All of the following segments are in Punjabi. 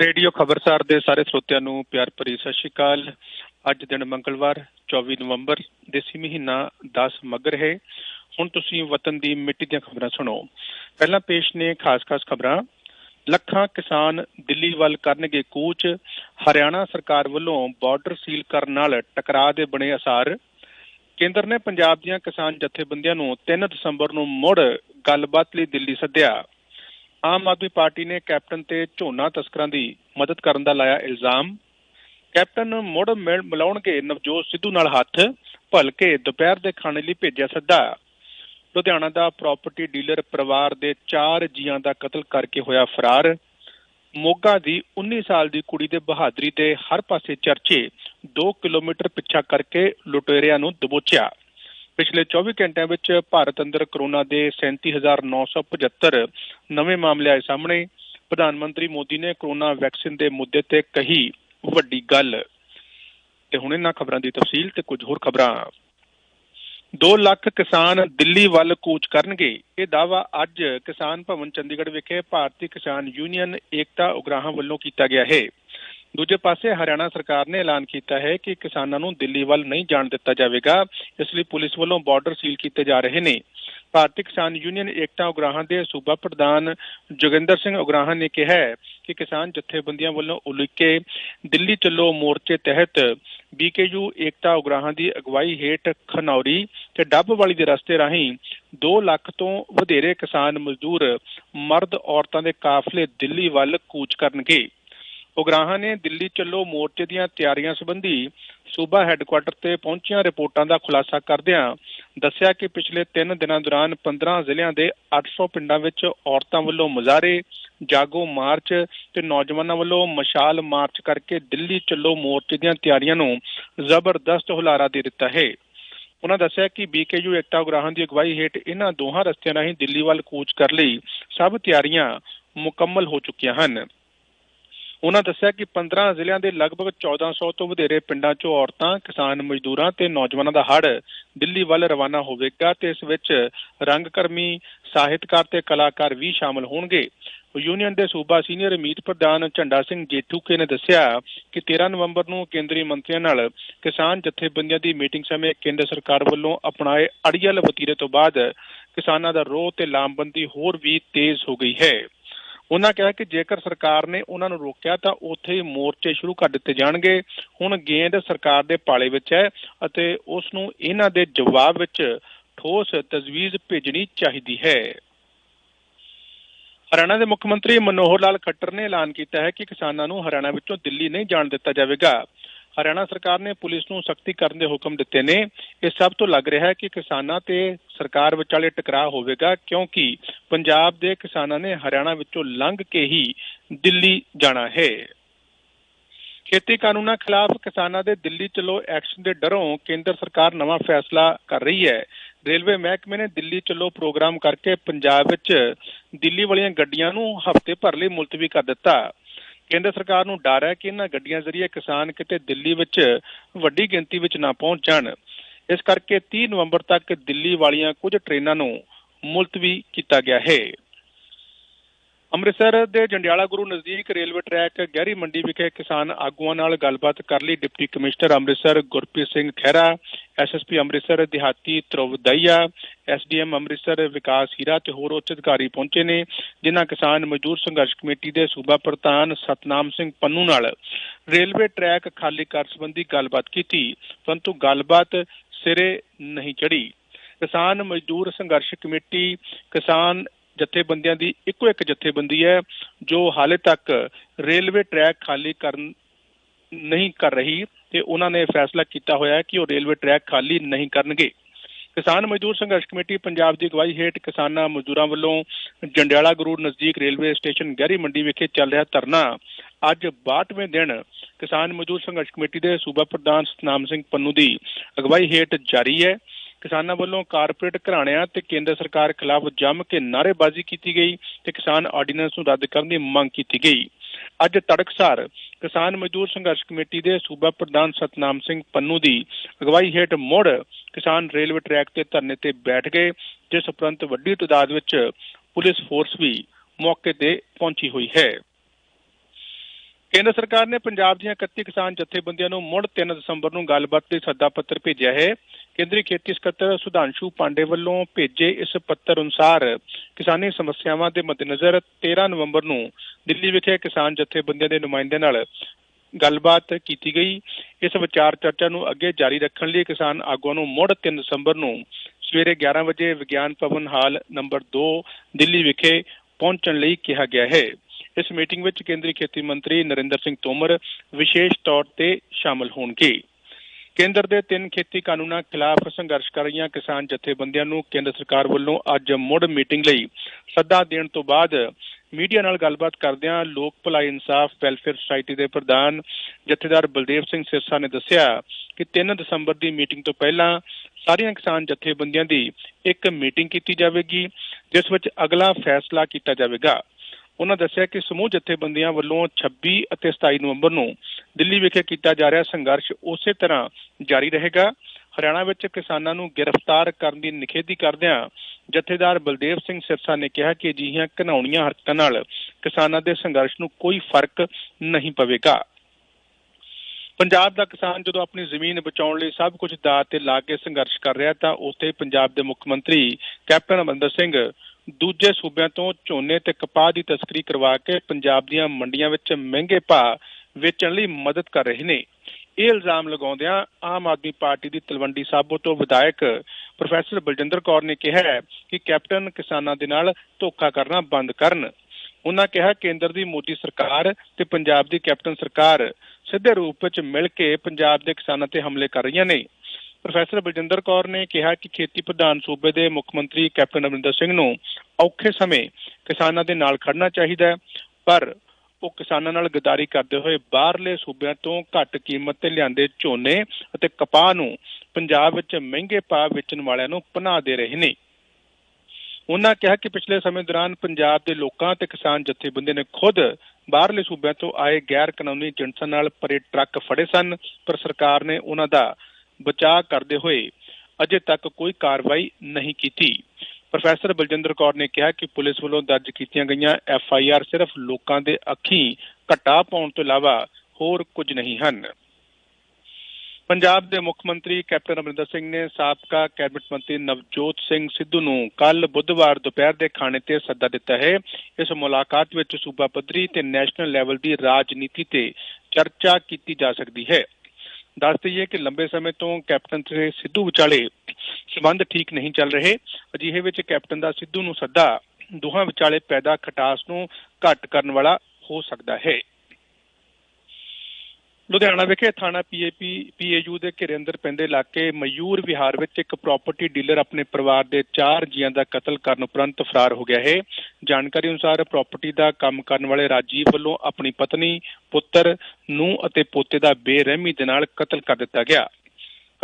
ਰੇਡੀਓ ਖਬਰਸਾਰ ਦੇ ਸਾਰੇ ਸਰੋਤਿਆਂ ਨੂੰ ਪਿਆਰ ਭਰੀ ਸਤਿ ਸ਼੍ਰੀ ਅਕਾਲ। ਅੱਜ ਦਿਨ ਮੰਗਲਵਾਰ 24 ਨਵੰਬਰ, ਦੇਸੀ ਮਹੀਨਾ 10 ਮਗਰ ਹੈ ਹੁਣ ਤੁਸੀਂ ਵਤਨ ਦੀ ਮਿੱਟੀ ਦੀਆਂ ਖਬਰਾਂ ਸੁਣੋ। ਪਹਿਲਾਂ ਪੇਸ਼ ਨੇ ਖਾਸ-ਖਾਸ ਖਬਰਾਂ। ਲੱਖਾਂ ਕਿਸਾਨ ਦਿੱਲੀ ਵੱਲ ਕਰਨਗੇ ਕੂਚ। ਹਰਿਆਣਾ ਸਰਕਾਰ ਵੱਲੋਂ ਬਾਰਡਰ ਸੀਲ ਕਰਨ ਨਾਲ ਟਕਰਾਅ ਦੇ ਬਣੇ ਅਸਾਰ। ਕੇਂਦਰ ਨੇ ਪੰਜਾਬ ਦੀਆਂ ਕਿਸਾਨ ਜਥੇਬੰਦੀਆਂ ਨੂੰ 3 ਦਸੰਬਰ ਨੂੰ ਮੁੜ ਗੱਲਬਾਤ ਲਈ ਦਿੱਲੀ ਸੱਦਿਆ। ਆਮ ਆਦਮੀ ਪਾਰਟੀ ਨੇ ਕੈਪਟਨ ਤੇ ਝੋਨਾ ਤਸਕਰਾਂ ਦੀ ਮਦਦ ਕਰਨ ਦਾ ਲਾਇਆ ਇਲਜ਼ਾਮ। ਕੈਪਟਨ ਮੁੜ ਮਿਲਾਉਣਗੇ ਨਵਜੋਤ ਸਿੱਧੂ ਨਾਲ ਹੱਥ, ਭਲਕੇ ਦੁਪਹਿਰ ਦੇ ਖਾਣੇ ਲਈ ਭੇਜਿਆ ਸੱਦਾ। ਲੁਧਿਆਣਾ ਦਾ ਪ੍ਰਾਪਰਟੀ ਡੀਲਰ ਪਰਿਵਾਰ ਦੇ 4 ਜੀਆਂ ਦਾ ਕਤਲ ਕਰਕੇ ਹੋਇਆ ਫਰਾਰ। ਮੋਗਾ ਦੀ 19 ਸਾਲ ਦੀ ਕੁੜੀ ਦੇ ਬਹਾਦਰੀ ਤੇ ਹਰ ਪਾਸੇ ਚਰਚੇ 2 ਕਿਲੋਮੀਟਰ ਪਿੱਛਾ ਕਰਕੇ ਲੁਟੇਰਿਆਂ ਨੂੰ ਦਬੋਚਿਆ। ਪਿਛਲੇ 24 ਘੰਟਿਆਂ ਵਿੱਚ ਭਾਰਤ ਅੰਦਰ ਕੋਰੋਨਾ ਦੇ 37975 ਨਵੇਂ ਮਾਮਲੇ ਆਏ ਸਾਹਮਣੇ। ਪ੍ਰਧਾਨ ਮੰਤਰੀ ਮੋਦੀ ਨੇ ਕੋਰੋਨਾ ਵੈਕਸੀਨ ਦੇ ਮੁੱਦੇ ਤੇ ਕਹੀ ਵੱਡੀ ਗੱਲ। ਤੇ ਹੁਣ ਇਹਨਾਂ ਖਬਰਾਂ ਦੀ ਤਫਸੀਲ ਤੇ ਕੁਝ ਹੋਰ ਖਬਰਾਂ। 2 ਲੱਖ ਕਿਸਾਨ ਦਿੱਲੀ ਵੱਲ ਕੂਚ ਕਰਨਗੇ। ਇਹ ਦਾਵਾ ਅੱਜ ਕਿਸਾਨ ਭਵਨ ਚੰਡੀਗੜ੍ਹ ਵਿਖੇ ਭਾਰਤੀ ਕਿਸਾਨ ਯੂਨੀਅਨ ਏਕਤਾ ਉਗਰਾਹਾਂ ਵੱਲੋਂ ਕੀਤਾ ਗਿਆ ਹੈ। ਦੂਜੇ ਪਾਸੇ ਹਰਿਆਣਾ ਸਰਕਾਰ ਨੇ ਐਲਾਨ ਕੀਤਾ ਹੈ ਕਿ ਕਿਸਾਨਾਂ ਨੂੰ ਦਿੱਲੀ ਵੱਲ ਨਹੀਂ ਜਾਣ ਦਿੱਤਾ ਜਾਵੇਗਾ, ਇਸ ਲਈ ਪੁਲਿਸ ਵੱਲੋਂ ਬਾਰਡਰ ਸੀਲ ਕੀਤੇ ਜਾ ਰਹੇ ਨੇ। ਭਾਰਤੀ ਕਿਸਾਨ ਯੂਨੀਅਨ ਏਕਤਾ ਉਗਰਾਹਾਂ ਦੇ ਸੂਬਾ ਪ੍ਰਧਾਨ ਜੋਗਿੰਦਰ ਸਿੰਘ ਉਗਰਾਹਾਂ ਨੇ ਕਿਹਾ ਕਿ ਕਿਸਾਨ ਜਥੇਬੰਦੀਆਂ ਵੱਲੋਂ ਉਲੀਕੇ ਦਿੱਲੀ ਚੱਲੋ ਮੋਰਚੇ ਤਹਿਤ ਬੀਕੇਯੂ ਏਕਤਾ ਉਗਰਾਹਾਂ ਦੀ ਅਗਵਾਈ ਹੇਠ ਖਨੌਰੀ ਤੇ ਡੱਬ ਵਾਲੀ ਦੇ ਰਸਤੇ ਰਾਹੀਂ 2 ਲੱਖ ਤੋਂ ਵਧੇਰੇ ਕਿਸਾਨ ਮਜ਼ਦੂਰ, ਮਰਦ ਔਰਤਾਂ ਦੇ ਕਾਫਲੇ ਦਿੱਲੀ ਵੱਲ ਕੂਚ ਕਰਨਗੇ। ਉਗਰਾਹਾਂ ਨੇ ਦਿੱਲੀ ਚੱਲੋ ਮੋਰਚੇ ਦੀਆਂ ਤਿਆਰੀਆਂ ਸੰਬੰਧੀ ਸੂਬਾ ਹੈੱਡਕੁਆਟਰ ਤੇ ਪਹੁੰਚੀਆਂ ਰਿਪੋਰਟਾਂ ਦਾ ਖੁਲਾਸਾ ਕਰਦਿਆਂ ਦੱਸਿਆ ਕਿ ਪਿਛਲੇ 3 ਦਿਨਾਂ ਦੌਰਾਨ 15 ਜ਼ਿਲ੍ਹਿਆਂ ਦੇ 800 ਪਿੰਡਾਂ ਵਿੱਚ ਔਰਤਾਂ ਵੱਲੋਂ ਮੁਜ਼ਾਹਰੇ, ਜਾਗੋ ਮਾਰਚ ਤੇ ਨੌਜਵਾਨਾਂ ਵੱਲੋਂ ਮਸ਼ਾਲ ਮਾਰਚ ਕਰਕੇ ਦਿੱਲੀ ਚੱਲੋ ਮੋਰਚੇ ਦੀਆਂ ਤਿਆਰੀਆਂ ਨੂੰ ਜ਼ਬਰਦਸਤ ਹੁਲਾਰਾ ਦੇ ਦਿੱਤਾ ਹੈ। ਉਹਨਾਂ ਦੱਸਿਆ ਕਿ ਬੀਕੇਯੂ, ਏਕਤਾ ਉਗਰਾਹਾਂ ਦੀ ਅਗਵਾਈ ਹੇਠ ਇਹਨਾਂ ਦੋਹਾਂ ਰਸਤਿਆਂ ਰਾਹੀਂ ਦਿੱਲੀ ਵੱਲ ਕੂਚ ਕਰ ਲਈ ਸਭ ਤਿਆਰੀਆਂ ਮੁਕੰਮਲ ਹੋ ਚੁੱਕੀਆਂ ਹਨ। ਉਹਨਾਂ ਦੱਸਿਆ ਕਿ 15 ਜ਼ਿਲ੍ਹਿਆਂ ਦੇ ਲਗਭਗ 1400 ਤੋਂ ਵਧੇਰੇ ਪਿੰਡਾਂ 'ਚੋਂ ਔਰਤਾਂ, ਕਿਸਾਨ ਮਜ਼ਦੂਰਾਂ ਤੇ ਨੌਜਵਾਨਾਂ ਦਾ ਹੜ ਦਿੱਲੀ ਵੱਲ ਰਵਾਨਾ ਹੋਵੇਗਾ ਤੇ ਇਸ ਵਿੱਚ ਰੰਗਕਰਮੀ, ਸਾਹਿਤਕਾਰ ਤੇ ਕਲਾਕਾਰ ਵੀ ਸ਼ਾਮਲ ਹੋਣਗੇ। ਯੂਨੀਅਨ ਦੇ ਸੂਬਾ ਸੀਨੀਅਰ ਮੀਤ ਪ੍ਰਧਾਨ ਝੰਡਾ ਸਿੰਘ ਜੇਠੂਕੇ ਨੇ ਦੱਸਿਆ ਕਿ 13 ਨਵੰਬਰ ਨੂੰ ਕੇਂਦਰੀ ਮੰਤਰੀਆਂ ਨਾਲ ਕਿਸਾਨ ਜਥੇਬੰਦੀਆਂ ਦੀ ਮੀਟਿੰਗ ਸਮੇਂ ਕੇਂਦਰ ਸਰਕਾਰ ਵੱਲੋਂ ਅਪਣਾਏ ਅੜੀਅਲ ਵਤੀਰੇ ਤੋਂ ਬਾਅਦ ਕਿਸਾਨਾਂ ਦਾ ਰੋਹ ਤੇ ਲਾਮਬੰਦੀ ਹੋਰ ਵੀ ਤੇਜ਼ ਹੋ ਗਈ ਹੈ। ਉਹਨਾਂ ਕਿਹਾ ਕਿ ਜੇਕਰ ਸਰਕਾਰ ਨੇ ਉਹਨਾਂ ਨੂੰ ਰੋਕਿਆ ਤਾਂ ਉੱਥੇ ਹੀ ਮੋਰਚੇ ਸ਼ੁਰੂ ਕਰ ਦਿੱਤੇ ਜਾਣਗੇ। ਹੁਣ ਗੇਂਦ ਸਰਕਾਰ ਦੇ ਪਾਲੇ ਵਿੱਚ ਹੈ ਅਤੇ ਉਸ ਨੂੰ ਇਹਨਾਂ ਦੇ ਜਵਾਬ ਵਿੱਚ ਠੋਸ ਤਜਵੀਜ਼ ਭੇਜਣੀ ਚਾਹੀਦੀ ਹੈ। ਹਰਿਆਣਾ ਦੇ ਮੁੱਖ ਮੰਤਰੀ ਮਨੋਹਰ ਲਾਲ ਖੱਟਰ ਨੇ ਐਲਾਨ ਕੀਤਾ ਹੈ ਕਿ ਕਿਸਾਨਾਂ ਨੂੰ ਹਰਿਆਣਾ ਵਿੱਚੋਂ ਦਿੱਲੀ ਨਹੀਂ ਜਾਣ ਦਿੱਤਾ ਜਾਵੇਗਾ। ਹਰਿਆਣਾ ਸਰਕਾਰ ਨੇ ਪੁਲਿਸ ਨੂੰ ਸਖਤੀ ਕਰਨ ਦੇ ਹੁਕਮ ਦਿੱਤੇ ਨੇ। ਇਹ ਸਭ ਤੋਂ ਲੱਗ ਰਿਹਾ ਹੈ ਕਿ ਕਿਸਾਨਾਂ ਤੇ ਸਰਕਾਰ ਵਿਚਾਲੇ ਟਕਰਾਅ ਹੋਵੇਗਾ, ਕਿਉਂਕਿ ਪੰਜਾਬ ਦੇ ਕਿਸਾਨਾਂ ਨੇ ਹਰਿਆਣਾ ਵਿੱਚੋਂ ਲੰਘ ਕੇ ਹੀ ਦਿੱਲੀ ਜਾਣਾ ਹੈ। ਖੇਤੀ ਕਾਨੂੰਨਾਂ ਖਿਲਾਫ ਕਿਸਾਨਾਂ ਦੇ ਦਿੱਲੀ ਚਲੋ ਐਕਸ਼ਨ ਦੇ ਡਰੋਂ ਕੇਂਦਰ ਸਰਕਾਰ ਨਵਾਂ ਫੈਸਲਾ ਕਰ ਰਹੀ ਹੈ। ਰੇਲਵੇ ਮਹਿਕਮੇ ਨੇ ਦਿੱਲੀ ਚਲੋ ਪ੍ਰੋਗਰਾਮ ਕਰਕੇ ਪੰਜਾਬ ਵਿੱਚ ਦਿੱਲੀ ਵਾਲੀਆਂ ਗੱਡੀਆਂ ਨੂੰ ਹਫ਼ਤੇ ਭਰ ਲਈ ਮੁਲਤਵੀ ਕਰ ਦਿੱਤਾ। ਕੇਂਦਰ ਸਰਕਾਰ ਨੂੰ ਡਰ ਹੈ ਕਿ ਇਹਨਾਂ ਗੱਡੀਆਂ ਜ਼ਰੀਏ ਕਿਸਾਨ ਕਿਤੇ ਦਿੱਲੀ ਵਿੱਚ ਵੱਡੀ ਗਿਣਤੀ ਵਿੱਚ ਨਾ ਪਹੁੰਚ ਜਾਣ। ਇਸ ਕਰਕੇ 30 ਨਵੰਬਰ ਤੱਕ ਦਿੱਲੀ ਵਾਲੀਆਂ ਕੁਝ ਟ੍ਰੇਨਾਂ ਨੂੰ ਮੁਲਤਵੀ ਕੀਤਾ ਗਿਆ ਹੈ। ਅੰਮ੍ਰਿਤਸਰ ਦੇ ਜੰਡਿਆਲਾ ਗੁਰੂ ਨਜ਼ਦੀਕ ਰੇਲਵੇ ਟਰੈਕ ਗਹਿਰੀ ਮੰਡੀ ਵਿਖੇ ਕਿਸਾਨ ਆਗੂਆਂ ਨਾਲ ਗੱਲਬਾਤ ਕਰ ਲਈ deputy commissioner Amritsar Gurpreet Singh Khaira SSP Amritsar ਦਿਹਾਤੀ ਤਰਵਦਈਆ ਐਸਡੀਐਮ ਅੰਮ੍ਰਿਤਸਰ ਵਿਕਾਸ ਹੀਰਾ ਤੇ ਹੋਰ ਉੱਚ ਅਧਿਕਾਰੀ ਪਹੁੰਚੇ ਨੇ, ਜਿਨ੍ਹਾਂ ਕਿਸਾਨ ਮਜ਼ਦੂਰ ਸੰਘਰਸ਼ ਕਮੇਟੀ ਦੇ ਸੂਬਾ ਪ੍ਰਧਾਨ ਸਤਨਾਮ ਸਿੰਘ ਪੰਨੂ ਨਾਲ ਰੇਲਵੇ ਟਰੈਕ ਖਾਲੀ ਕਰ ਸੰਬੰਧੀ ਗੱਲਬਾਤ ਕੀਤੀ, ਪਰੰਤੂ ਗੱਲਬਾਤ ਸਿਰੇ ਨਹੀਂ ਚੜੀ ਕਿਸਾਨ ਮਜ਼ਦੂਰ ਸੰਘਰਸ਼ ਕਮੇਟੀ ਕਿਸਾਨ ਜਥੇਬੰਦੀਆਂ ਦੀ ਇੱਕੋ ਇੱਕ ਜਥੇਬੰਦੀ ਹੈ, ਜੋ ਹਾਲੇ ਤੱਕ ਰੇਲਵੇ ਟਰੈਕ ਖਾਲੀ ਕਰਨ ਨਹੀਂ ਕਰ ਰਹੀ ਤੇ ਉਹਨਾਂ ਨੇ ਫੈਸਲਾ ਕੀਤਾ ਹੋਇਆ ਹੈ ਕਿ ਉਹ ਰੇਲਵੇ ਟਰੈਕ ਖਾਲੀ ਨਹੀਂ ਕਰਨਗੇ। ਕਿਸਾਨ ਮਜ਼ਦੂਰ ਸੰਘਰਸ਼ ਕਮੇਟੀ ਪੰਜਾਬ ਦੀ ਅਗਵਾਈ ਹੇਠ ਕਿਸਾਨਾਂ ਮਜ਼ਦੂਰਾਂ ਵੱਲੋਂ ਜੰਡਿਆਲਾ ਗਰੂੜ ਨਜ਼ਦੀਕ ਰੇਲਵੇ ਸਟੇਸ਼ਨ ਗਹਿਰੀ ਮੰਡੀ ਵਿਖੇ ਚੱਲ ਰਿਹਾ ਧਰਨਾ। ਅੱਜ 62ਵੇਂ ਦਿਨ ਕਿਸਾਨ ਮਜ਼ਦੂਰ ਸੰਘਰਸ਼ ਕਮੇਟੀ ਦੇ ਸੂਬਾ ਪ੍ਰਧਾਨ ਸਤਨਾਮ ਸਿੰਘ ਪੰਨੂ ਦੀ ਅਗਵਾਈ ਹੇਠ ਜਾਰੀ ਹੈ। ਕਿਸਾਨਾਂ ਵੱਲੋਂ ਕਾਰਪੋਰੇਟ ਘਰਾਣਿਆਂ ਤੇ ਕੇਂਦਰ ਸਰਕਾਰ ਖਿਲਾਫ ਜੰਮ ਕੇ ਨਾਅਰੇਬਾਜ਼ੀ ਕੀਤੀ ਗਈ ਤੇ ਕਿਸਾਨ ਆਰਡੀਨੈਂਸ ਨੂੰ ਰੱਦ ਕਰਨ ਦੀ ਮੰਗ ਕੀਤੀ ਗਈ। ਅੱਜ ਤੜਕਸਾਰ ਕਿਸਾਨ ਮਜ਼ਦੂਰ ਸੰਘਰਸ਼ ਕਮੇਟੀ ਦੇ ਸੂਬਾ ਪ੍ਰਧਾਨ ਸਤਨਾਮ ਸਿੰਘ ਪੰਨੂ ਦੀ ਅਗਵਾਈ ਹੇਠ ਮੁੜ ਕਿਸਾਨ ਰੇਲਵੇ ਟਰੈਕ ਤੇ ਧਰਨੇ ਤੇ ਬੈਠ ਗਏ, ਜਿਸ ਉਪਰੰਤ ਵੱਡੀ ਤਾਦਾਦ ਵਿੱਚ ਪੁਲਿਸ ਫੋਰਸ ਵੀ ਮੌਕੇ ਤੇ ਪਹੁੰਚੀ ਹੋਈ ਹੈ। ਕੇਂਦਰ ਸਰਕਾਰ ਨੇ ਪੰਜਾਬ ਦੀਆਂ 31 ਕਿਸਾਨ ਜਥੇਬੰਦੀਆਂ ਨੂੰ ਮੁੜ 3 ਦਸੰਬਰ ਨੂੰ ਗੱਲਬਾਤ ਲਈ ਸੱਦਾ ਪੱਤਰ ਭੇਜਿਆ ਹੈ। ਕੇਂਦਰੀ ਖੇਤੀ ਸਕੱਤਰ ਸੁਧਾਂਸ਼ੂ ਪਾਂਡੇ ਵੱਲੋਂ ਭੇਜੇ ਇਸ ਪੱਤਰ ਅਨੁਸਾਰ ਕਿਸਾਨੀ ਸਮੱਸਿਆਵਾਂ ਦੇ ਮੱਦੇਨਜ਼ਰ 13 ਨਵੰਬਰ ਨੂੰ ਦਿੱਲੀ ਵਿਖੇ ਕਿਸਾਨ ਜਥੇਬੰਦੀਆਂ ਦੇ ਨੁਮਾਇੰਦਿਆਂ ਨਾਲ ਗੱਲਬਾਤ ਕੀਤੀ ਗਈ। ਇਸ ਵਿਚਾਰ ਚਰਚਾ ਨੂੰ ਅੱਗੇ ਜਾਰੀ ਰੱਖਣ ਲਈ ਕਿਸਾਨ ਆਗੂਆਂ ਨੂੰ ਮੁੜ 3 ਦਸੰਬਰ ਨੂੰ ਸਵੇਰੇ 11 ਵਜੇ ਵਿਗਿਆਨ ਭਵਨ ਹਾਲ ਨੰਬਰ 2 ਦਿੱਲੀ ਵਿਖੇ ਪਹੁੰਚਣ ਲਈ ਕਿਹਾ ਗਿਆ ਹੈ। ਇਸ ਮੀਟਿੰਗ ਵਿੱਚ ਕੇਂਦਰੀ ਖੇਤੀ ਮੰਤਰੀ ਨਰਿੰਦਰ ਸਿੰਘ ਤੋਮਰ ਵਿਸ਼ੇਸ਼ ਤੌਰ ਤੇ ਸ਼ਾਮਲ ਹੋਣਗੇ। ਕੇਂਦਰ ਦੇ ਤਿੰਨ ਖੇਤੀ ਕਾਨੂੰਨਾਂ ਖਿਲਾਫ ਸੰਘਰਸ਼ ਕਰ ਰਹੀਆਂ ਕਿਸਾਨ ਜਥੇਬੰਦੀਆਂ ਨੂੰ ਕੇਂਦਰ ਸਰਕਾਰ ਵੱਲੋਂ ਅੱਜ ਮੁੜ ਮੀਟਿੰਗ ਲਈ ਸੱਦਾ ਦੇਣ ਤੋਂ ਬਾਅਦ ਮੀਡੀਆ ਨਾਲ ਗੱਲਬਾਤ ਕਰਦਿਆਂ ਲੋਕ ਭਲਾਈ, ਇਨਸਾਫ, ਵੈਲਫੇਅਰ ਸੁਸਾਇਟੀ ਦੇ ਪ੍ਰਧਾਨ ਜਥੇਦਾਰ ਬਲਦੇਵ ਸਿੰਘ ਸਿਰਸਾ ਨੇ ਦੱਸਿਆ ਕਿ 3 ਦਸੰਬਰ ਦੀ ਮੀਟਿੰਗ ਤੋਂ ਪਹਿਲਾਂ ਸਾਰੀਆਂ ਕਿਸਾਨ ਜਥੇਬੰਦੀਆਂ ਦੀ ਇੱਕ ਮੀਟਿੰਗ ਕੀਤੀ ਜਾਵੇਗੀ, ਜਿਸ ਵਿੱਚ ਅਗਲਾ ਫੈਸਲਾ ਕੀਤਾ ਜਾਵੇਗਾ। ਉਹਨਾਂ ਦੱਸਿਆ ਕਿ ਸਮੂਹ ਜਥੇਬੰਦੀਆਂ ਵੱਲੋਂ 26 ਅਤੇ 27 ਨਵੰਬਰ ਨੂੰ ਦਿੱਲੀ ਵਿਖੇ ਕੀਤਾ ਜਾ ਰਿਹਾ ਸੰਘਰਸ਼ ਉਸੇ ਤਰ੍ਹਾਂ ਜਾਰੀ ਰਹੇਗਾ। ਹਰਿਆਣਾ ਵਿੱਚ ਕਿਸਾਨਾਂ ਨੂੰ ਗ੍ਰਿਫਤਾਰ ਕਰਨ ਦੀ ਨਿਖੇਧੀ ਕਰਦਿਆਂ ਜਥੇਦਾਰ ਬਲਦੇਵ ਸਿੰਘ ਸਿਰਸਾ ਨੇ ਕਿਹਾ ਕਿ ਅਜਿਹੀਆਂ ਘਨਾਉਣੀਆਂ ਹਰਕਤਾਂ ਨਾਲ ਕਿਸਾਨਾਂ ਦੇ ਸੰਘਰਸ਼ ਨੂੰ ਕੋਈ ਫ਼ਰਕ ਨਹੀਂ ਪਵੇਗਾ। ਪੰਜਾਬ ਦਾ ਕਿਸਾਨ ਜਦੋਂ ਆਪਣੀ ਜ਼ਮੀਨ ਬਚਾਉਣ ਲਈ ਸਭ ਕੁਝ ਦਾਅ ਤੇ ਲਾ ਕੇ ਸੰਘਰਸ਼ ਕਰ ਰਿਹਾ ਤਾਂ ਉੱਥੇ ਪੰਜਾਬ ਦੇ ਮੁੱਖ ਮੰਤਰੀ ਕੈਪਟਨ ਅਮਰਿੰਦਰ ਸਿੰਘ ਦੂਜੇ ਸੂਬਿਆਂ ਤੋਂ ਝੋਨੇ ਤੇ ਕਪਾਹ ਦੀ ਤਸਕਰੀ ਕਰਵਾ ਕੇ ਪੰਜਾਬ ਦੀਆਂ ਮੰਡੀਆਂ ਵਿੱਚ ਮਹਿੰਗੇ ਭਾਅ ਵੇਚਣ ਲਈ ਮਦਦ ਕਰ ਰਹੇ ਨੇ। ਇਹ ਇਲਜ਼ਾਮ ਲਗਾਉਂਦਿਆਂ ਆਮ ਆਦਮੀ ਪਾਰਟੀ ਦੀ ਤਲਵੰਡੀ ਸਾਬੋ ਤੋਂ ਵਿਧਾਇਕ ਪ੍ਰੋਫੈਸਰ ਬਲਜਿੰਦਰ ਕੌਰ ਨੇ ਕਿਹਾ ਕਿ ਕੈਪਟਨ ਕਿਸਾਨਾਂ ਦੇ ਨਾਲ ਧੋਖਾ ਕਰਨਾ ਬੰਦ ਕਰਨ। ਉਹਨਾਂ ਕਿਹਾ, ਕੇਂਦਰ ਦੀ ਮੋਦੀ ਸਰਕਾਰ ਤੇ ਪੰਜਾਬ ਦੀ ਕੈਪਟਨ ਸਰਕਾਰ ਸਿੱਧੇ ਰੂਪ ਵਿੱਚ ਮਿਲ ਕੇ ਪੰਜਾਬ ਦੇ ਕਿਸਾਨਾਂ ਤੇ ਹਮਲੇ ਕਰ ਰਹੀਆਂ ਨੇ। ਪ੍ਰੋਫੈਸਰ ਬਲਜਿੰਦਰ ਕੌਰ ਨੇ ਕਿਹਾ ਕਿ ਖੇਤੀ ਪ੍ਰਧਾਨ ਸੂਬੇ ਦੇ ਮੁੱਖ ਮੰਤਰੀ ਕੈਪਟਨ ਅਮਰਿੰਦਰ ਸਿੰਘ ਨੂੰ ਔਖੇ ਸਮੇਂ ਕਿਸਾਨਾਂ ਦੇ ਨਾਲ ਖੜਨਾ ਚਾਹੀਦਾ ਹੈ, ਪਰ ਉਹ ਕਿਸਾਨਾਂ ਨਾਲ ਗਦਾਰੀ ਕਰਦੇ ਹੋਏ ਬਾਹਰਲੇ ਸੂਬਿਆਂ ਤੋਂ ਘੱਟ ਕੀਮਤ ਤੇ ਲਿਆਂਦੇ ਝੋਨੇ ਅਤੇ ਕਪਾਹ ਨੂੰ ਪੰਜਾਬ ਵਿੱਚ ਮਹਿੰਗੇ ਭਾਅ ਵੇਚਣ ਵਾਲਿਆਂ ਨੂੰ ਪਨਾਹ ਦੇ ਰਹੇ ਨੇ। ਉਹਨਾਂ ਕਿਹਾ ਕਿ ਪਿਛਲੇ ਸਮੇਂ ਦੌਰਾਨ ਪੰਜਾਬ ਦੇ ਲੋਕਾਂ ਤੇ ਕਿਸਾਨ ਜਥੇਬੰਦੀਆਂ ਨੇ ਖੁਦ ਬਾਹਰਲੇ ਸੂਬਿਆਂ ਤੋਂ ਆਏ ਗੈਰ ਕਾਨੂੰਨੀ ਏਜੰਟਾਂ ਨਾਲ ਭਰੇ ਟਰੱਕ ਫੜੇ ਸਨ, ਪਰ ਸਰਕਾਰ ਨੇ ਉਹਨਾਂ ਦਾ ਬਚਾਅ ਕਰਦੇ ਹੋਏ ਅਜੇ ਤੱਕ ਕੋਈ ਕਾਰਵਾਈ ਨਹੀਂ ਕੀਤੀ। ਪ੍ਰੋਫੈਸਰ ਬਲਜਿੰਦਰ ਕੌਰ ਨੇ ਕਿਹਾ ਕਿ ਪੁਲਿਸ ਵੱਲੋਂ ਦਰਜ ਕੀਤੀਆਂ ਗਈਆਂ ਐਫ ਆਈ ਆਰ ਸਿਰਫ ਲੋਕਾਂ ਦੇ ਅੱਖੀਂ ਘਟਾ ਪਾਉਣ ਤੋਂ ਇਲਾਵਾ ਹੋਰ ਕੁਝ ਨਹੀਂ ਹਨ। ਪੰਜਾਬ ਦੇ ਮੁੱਖ ਮੰਤਰੀ ਕੈਪਟਨ ਅਮਰਿੰਦਰ ਸਿੰਘ ਨੇ ਸਾਬਕਾ ਕੈਬਨਿਟ ਮੰਤਰੀ ਨਵਜੋਤ ਸਿੰਘ ਸਿੱਧੂ ਨੂੰ ਕੱਲ ਬੁੱਧਵਾਰ ਦੁਪਹਿਰ ਦੇ ਖਾਣੇ ਤੇ ਸੱਦਾ ਦਿੱਤਾ ਹੈ। ਇਸ ਮੁਲਾਕਾਤ ਵਿੱਚ ਸੂਬਾ ਪੱਧਰੀ ਤੇ ਨੈਸ਼ਨਲ ਲੈਵਲ ਦੀ ਰਾਜਨੀਤੀ ਤੇ ਚਰਚਾ ਕੀਤੀ ਜਾ ਸਕਦੀ ਹੈ। ਦੱਸ ਦਈਏ ਕਿ ਲੰਬੇ ਸਮੇਂ ਤੋਂ ਕੈਪਟਨ ਤੇ ਸਿੱਧੂ ਵਿਚਾਲੇ ਸਬੰਧ ਠੀਕ ਨਹੀਂ ਚੱਲ ਰਹੇ। ਅਜਿਹੇ ਵਿੱਚ ਕੈਪਟਨ ਦਾ ਸਿੱਧੂ ਨੂੰ ਸੱਦਾ ਦੋਹਾਂ ਵਿਚਾਲੇ ਪੈਦਾ ਖਟਾਸ ਨੂੰ ਘੱਟ ਕਰਨ ਵਾਲਾ ਹੋ ਸਕਦਾ ਹੈ। ਲੁਧਿਆਣਾ ਵਿਖੇ ਥਾਣਾ ਪੀਏਪੀ ਪੀਏਯੂ ਦੇ ਘੇਰੇ ਅੰਦਰ ਪੈਂਦੇ ਇਲਾਕੇ ਮਯੂਰ ਵਿਹਾਰ ਵਿੱਚ ਇੱਕ ਪ੍ਰਾਪਰਟੀ ਡੀਲਰ ਆਪਣੇ ਪਰਿਵਾਰ ਦੇ 4 ਜੀਆਂ ਦਾ ਕਤਲ ਕਰਨ ਉਪਰੰਤ ਫਰਾਰ ਹੋ ਗਿਆ ਹੈ। ਜਾਣਕਾਰੀ ਅਨੁਸਾਰ ਪ੍ਰਾਪਰਟੀ ਦਾ ਕੰਮ ਕਰਨ ਵਾਲੇ ਰਾਜੀਵ ਵੱਲੋਂ ਆਪਣੀ ਪਤਨੀ, ਪੁੱਤਰ ਨੂੰ ਅਤੇ ਪੋਤੇ ਦਾ ਬੇਰਹਿਮੀ ਦੇ ਨਾਲ ਕਤਲ ਕਰ ਦਿੱਤਾ ਗਿਆ।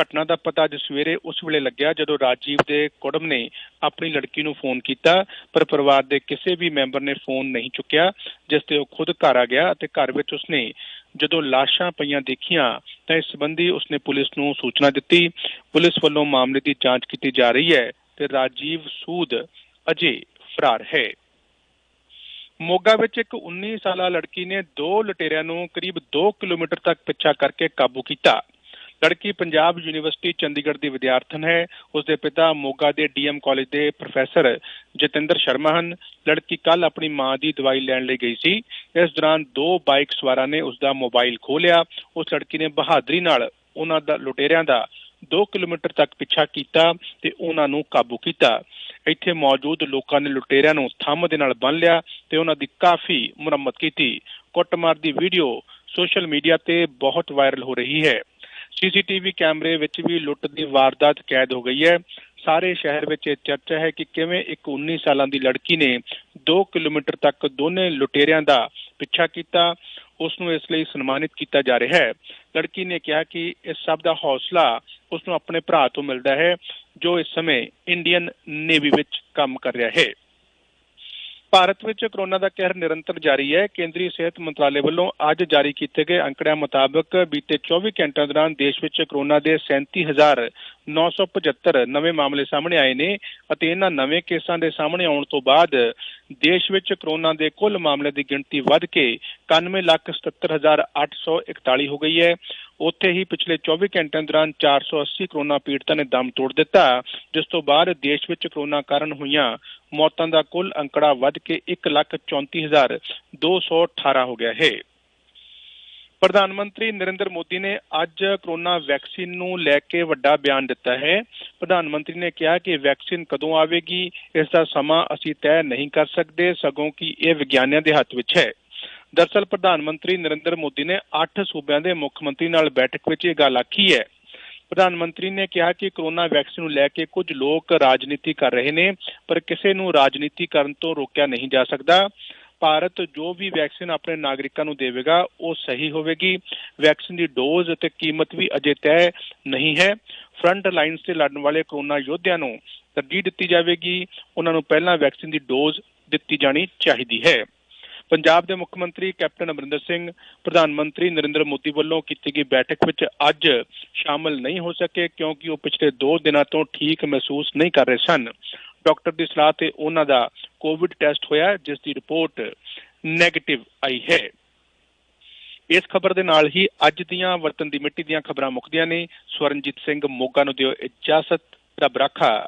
ਘਟਨਾ ਦਾ ਪਤਾ ਅੱਜ ਸਵੇਰੇ ਉਸ ਵੇਲੇ ਲੱਗਿਆ ਜਦੋਂ ਰਾਜੀਵ ਦੇ ਕੁੜਮ ਨੇ ਆਪਣੀ ਲੜਕੀ ਨੂੰ ਫੋਨ ਕੀਤਾ, ਪਰ ਪਰਿਵਾਰ ਦੇ ਕਿਸੇ ਵੀ ਮੈਂਬਰ ਨੇ ਫੋਨ ਨਹੀਂ ਚੁੱਕਿਆ, ਜਿਸ ਤੇ ਉਹ ਖੁਦ ਘਰ ਆ ਗਿਆ ਅਤੇ ਘਰ ਵਿੱਚ ਉਸਨੇ ਜਦੋਂ ਲਾਸ਼ਾਂ ਪਈਆਂ ਦੇਖੀਆਂ ਤਾਂ ਇਸ ਸੰਬੰਧੀ ਉਸਨੇ ਪੁਲਿਸ ਨੂੰ ਸੂਚਨਾ ਦਿੱਤੀ। ਪੁਲਿਸ ਵੱਲੋਂ ਮਾਮਲੇ ਦੀ ਜਾਂਚ ਕੀਤੀ ਜਾ ਰਹੀ ਹੈ ਤੇ ਰਾਜੀਵ ਸੂਦ ਅਜੇ ਫਰਾਰ ਹੈ। ਮੋਗਾ ਵਿੱਚ ਇੱਕ 19 ਸਾਲਾ ਲੜਕੀ ਨੇ ਦੋ ਲਟੇਰਿਆਂ ਨੂੰ ਕਰੀਬ 2 ਕਿਲੋਮੀਟਰ ਤੱਕ ਪਿੱਛਾ ਕਰਕੇ ਕਾਬੂ ਕੀਤਾ। ਲੜਕੀ ਪੰਜਾਬ ਯੂਨੀਵਰਸਿਟੀ ਚੰਡੀਗੜ੍ਹ ਦੀ ਵਿਦਿਆਰਥਣ ਹੈ। ਉਸ ਦੇ ਪਿਤਾ ਮੋਗਾ ਦੇ ਡੀਐਮ ਕਾਲਜ ਦੇ ਪ੍ਰੋਫੈਸਰ ਜਤਿੰਦਰ ਸ਼ਰਮਾ ਹਨ। ਲੜਕੀ ਕੱਲ ਆਪਣੀ ਮਾਂ ਦੀ ਦਵਾਈ ਲੈਣ ਲਈ ਗਈ ਸੀ। ਇਸ ਦੌਰਾਨ ਦੋ ਬਾਈਕ ਸਵਾਰਾਂ ਨੇ ਉਸ ਦਾ ਮੋਬਾਈਲ ਖੋਲਿਆ ਉਸ ਲੜਕੀ ਨੇ ਬਹਾਦਰੀ ਨਾਲ ਉਹਨਾਂ ਦਾ ਲੁਟੇਰਿਆਂ ਦਾ 2 ਕਿਲੋਮੀਟਰ ਤੱਕ ਪਿੱਛਾ ਕੀਤਾ ਤੇ ਉਹਨਾਂ ਨੂੰ ਕਾਬੂ ਕੀਤਾ। ਇੱਥੇ ਮੌਜੂਦ ਲੋਕਾਂ ਨੇ ਲੁਟੇਰਿਆਂ ਨੂੰ ਥੰਮ ਦੇ ਨਾਲ ਬੰਨ ਲਿਆ ਤੇ ਉਹਨਾਂ ਦੀ ਕਾਫੀ ਮੁਰੰਮਤ ਕੀਤੀ। ਕੁੱਟਮਾਰ ਦੀ ਵੀਡੀਓ ਸੋਸ਼ਲ ਮੀਡੀਆ ਤੇ ਬਹੁਤ ਵਾਇਰਲ ਹੋ ਰਹੀ ਹੈ। ਸੀਸੀਟੀਵੀ ਕੈਮਰੇ ਵਿੱਚ ਵੀ ਲੁੱਟ ਦੀ ਵਾਰਦਾਤ ਕੈਦ ਹੋ ਗਈ ਹੈ। ਸਾਰੇ ਸ਼ਹਿਰ ਵਿੱਚ ਇਹ ਚਰਚਾ ਹੈ ਕਿ ਕਿਵੇਂ ਇੱਕ 19 ਸਾਲਾਂ ਦੀ ਲੜਕੀ ਨੇ 2 ਕਿਲੋਮੀਟਰ ਤੱਕ ਦੋਨੇ ਲੁਟੇਰਿਆਂ ਦਾ ਪਿੱਛਾ ਕੀਤਾ ਉਸ ਨੂੰ ਇਸ ਲਈ ਸਨਮਾਨਿਤ ਕੀਤਾ ਜਾ ਰਿਹਾ ਹੈ। ਲੜਕੀ ਨੇ ਕਿਹਾ ਕਿ ਇਸ ਸਭ ਦਾ ਹੌਸਲਾ ਉਸ ਨੂੰ ਆਪਣੇ ਭਰਾ ਤੋਂ ਮਿਲਦਾ ਹੈ, ਜੋ ਇਸ ਸਮੇਂ ਇੰਡੀਅਨ ਨੇਵੀ ਵਿੱਚ ਕੰਮ ਕਰ ਰਿਹਾ ਹੈ। ਭਾਰਤ ਵਿੱਚ ਕਰੋਨਾ ਦਾ ਕਹਿਰ ਨਿਰੰਤਰ ਜਾਰੀ ਹੈ। ਕੇਂਦਰੀ ਸਿਹਤ ਮੰਤਰਾਲੇ ਵੱਲੋਂ ਅੱਜ ਜਾਰੀ ਕੀਤੇ ਗਏ ਅੰਕੜਿਆਂ ਮੁਤਾਬਕ ਬੀਤੇ 24 ਘੰਟਿਆਂ ਦੌਰਾਨ ਦੇਸ਼ ਵਿੱਚ ਕਰੋਨਾ ਦੇ 37000 975 ਨਵੇਂ ਮਾਮਲੇ ਸਾਹਮਣੇ ਆਏ ਨੇ ਅਤੇ ਇਹਨਾਂ ਨਵੇਂ ਕੇਸਾਂ ਦੇ ਸਾਹਮਣੇ ਆਉਣ ਤੋਂ ਬਾਅਦ ਦੇਸ਼ ਵਿੱਚ ਕਰੋਨਾ ਦੇ ਕੁੱਲ ਮਾਮਲੇ ਦੀ ਗਿਣਤੀ ਵੱਧ ਕੇ 91,77,841 ਹੋ ਗਈ ਹੈ। ਉੱਥੇ ਹੀ ਪਿਛਲੇ 24 ਘੰਟਿਆਂ ਦੌਰਾਨ 480 ਕਰੋਨਾ ਪੀੜਤਾਂ ਨੇ ਦਮ ਤੋੜ ਦਿੱਤਾ ਜਿਸ ਤੋਂ ਬਾਅਦ ਦੇਸ਼ ਵਿੱਚ ਕਰੋਨਾ ਕਾਰਨ ਹੋਈਆਂ ਮੌਤਾਂ ਦਾ ਕੁੱਲ ਅੰਕੜਾ ਵੱਧ ਕੇ 1,34,218 ਹੋ ਗਿਆ ਹੈ। ਪ੍ਰਧਾਨ ਮੰਤਰੀ ਨਰਿੰਦਰ ਮੋਦੀ ਨੇ ਅੱਜ ਕਰੋਨਾ ਵੈਕਸੀਨ ਨੂੰ ਲੈ ਕੇ ਵੱਡਾ ਬਿਆਨ ਦਿੱਤਾ ਹੈ। ਪ੍ਰਧਾਨ ਮੰਤਰੀ ਨੇ ਕਿਹਾ ਕਿ ਵੈਕਸੀਨ ਕਦੋਂ ਆਵੇਗੀ, ਇਸ ਦਾ ਸਮਾਂ ਅਸੀਂ ਤੈਅ ਨਹੀਂ ਕਰ ਸਕਦੇ, ਸਗੋਂ ਕਿ ਇਹ ਵਿਗਿਆਨੀਆਂ ਦੇ ਹੱਥ ਵਿੱਚ ਹੈ। ਦਰਸਲ ਪ੍ਰਧਾਨ ਮੰਤਰੀ ਨਰਿੰਦਰ ਮੋਦੀ ਨੇ 8 ਸੂਬਿਆਂ ਦੇ ਮੁੱਖ ਮੰਤਰੀ ਨਾਲ ਬੈਠਕ ਵਿੱਚ ਇਹ ਗੱਲ ਆਖੀ ਹੈ। ਪ੍ਰਧਾਨ ਮੰਤਰੀ ਨੇ ਕਿਹਾ ਕਿ ਕਰੋਨਾ ਵੈਕਸੀਨ ਨੂੰ ਲੈ ਕੇ ਕੁਝ ਲੋਕ ਰਾਜਨੀਤੀ ਕਰ ਰਹੇ ਨੇ, ਪਰ ਕਿਸੇ ਨੂੰ ਰਾਜਨੀਤੀ ਕਰਨ ਤੋਂ ਰੋਕਿਆ ਨਹੀਂ ਜਾ ਸਕਦਾ। ਭਾਰਤ ਜੋ ਵੀ ਵੈਕਸੀਨ ਆਪਣੇ ਨਾਗਰਿਕਾਂ ਨੂੰ ਦੇਵੇਗਾ, ਉਹ ਸਹੀ ਹੋਵੇਗੀ। ਵੈਕਸੀਨ ਦੀ ਡੋਜ਼ ਅਤੇ ਕੀਮਤ ਵੀ ਅਜੇ ਤੈਅ ਨਹੀਂ ਹੈ। ਫਰੰਟ ਲਾਈਨਸ ਤੇ ਲੜਨ ਵਾਲੇ ਕਰੋਨਾ ਯੋਧਿਆਂ ਨੂੰ ਤਰਜੀਹ ਦਿੱਤੀ ਜਾਵੇਗੀ। ਉਹਨਾਂ ਨੂੰ ਪਹਿਲਾਂ ਵੈਕਸੀਨ ਦੀ ਡੋਜ਼ ਦਿੱਤੀ ਜਾਣੀ ਚਾਹੀਦੀ ਹੈ। ਪੰਜਾਬ ਦੇ ਮੁੱਖ ਮੰਤਰੀ ਕੈਪਟਨ ਅਮਰਿੰਦਰ ਸਿੰਘ, ਪ੍ਰਧਾਨ ਮੰਤਰੀ ਨਰਿੰਦਰ ਮੋਦੀ ਵੱਲੋਂ ਕੀਤੀ ਗਈ ਬੈਠਕ ਵਿੱਚ ਅੱਜ ਸ਼ਾਮਲ ਨਹੀਂ ਹੋ ਸਕੇ ਕਿਉਂਕਿ ਉਹ ਪਿਛਲੇ 2 ਦਿਨਾਂ ਤੋਂ ਠੀਕ ਮਹਿਸੂਸ ਨਹੀਂ ਕਰ ਰਹੇ ਸਨ। ਡਾਕਟਰ ਦੀ ਸਲਾਹ ਤੇ ਉਹਨਾਂ ਦਾ ਕੋਵਿਡ ਟੈਸਟ ਹੋਇਆ ਜਿਸ ਦੀ ਰਿਪੋਰਟ 네ਗੇਟਿਵ ਆਈ ਹੈ। ਇਸ ਖਬਰ ਦੇ ਨਾਲ ਹੀ ਅੱਜ ਦੀਆਂ ਵਤਨ ਦੀ ਮਿੱਟੀ ਦੀਆਂ ਖਬਰਾਂ ਮੁੱਕਦੀਆਂ ਨੇ। ਸਵਰਨਜੀਤ ਸਿੰਘ ਮੋਗਾ ਨੂੰ ਦਿਓ ਇਜਾਜ਼ਤ। ਰੱਬ ਰਾਖਾ।